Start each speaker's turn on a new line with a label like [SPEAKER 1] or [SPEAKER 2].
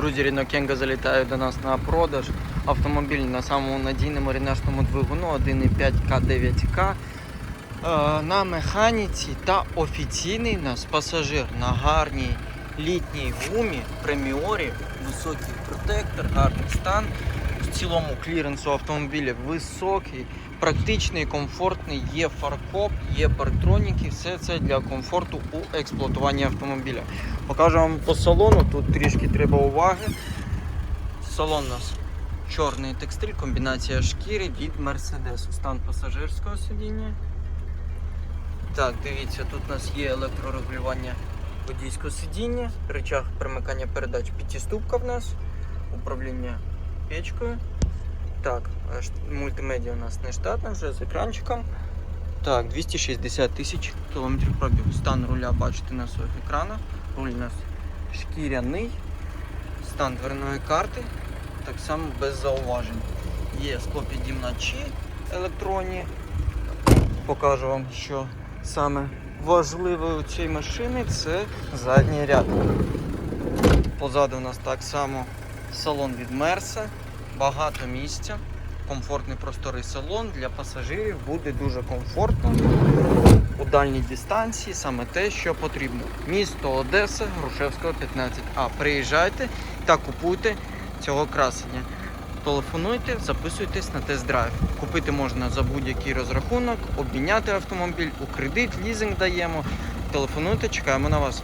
[SPEAKER 1] Друзі, Рено Кенга залітає до нас на продаж. Автомобіль на самому надійному ренешному двигуну 1.5 К9К. Е, На механіці та офіційний нас пасажир на гарній літній гумі, преміорі, високий протектор, гарний стан. В цілому кліренсу автомобіля високий, практичний, комфортний, є фаркоп, є парктроніки, все це для комфорту у експлуатуванні автомобіля. Покажу вам по салону, тут трішки треба уваги. Салон у нас чорний текстиль, комбінація шкіри від Mercedes. Стан пасажирського сидіння. Так, дивіться, тут у нас є електрорегулювання водійського сидіння, рычаг перемикання передач п'ятиступка в нас, управління печкою. Так, мультимедіа у нас не штатна вже з екранчиком. Так, 260 тисяч кілометрів пробігу. Стан руля бачите на своїх екранах. Руль у нас шкіряний. Стан дверної карти. Так само без зауважень. Є склопідімначі електронні. Покажу вам, що саме важливе у цій машини це задній ряд. Позаду у нас так само салон від Мерса, багато місця, комфортний просторий салон для пасажирів буде дуже комфортно у дальній дистанції, саме те, що потрібно. Місто Одеса, Грушевського 15А. Приїжджайте та купуйте цього красення. Телефонуйте, записуйтесь на тест-драйв. Купити можна за будь-який розрахунок, обміняти автомобіль у кредит, лізинг даємо. Телефонуйте, чекаємо на вас.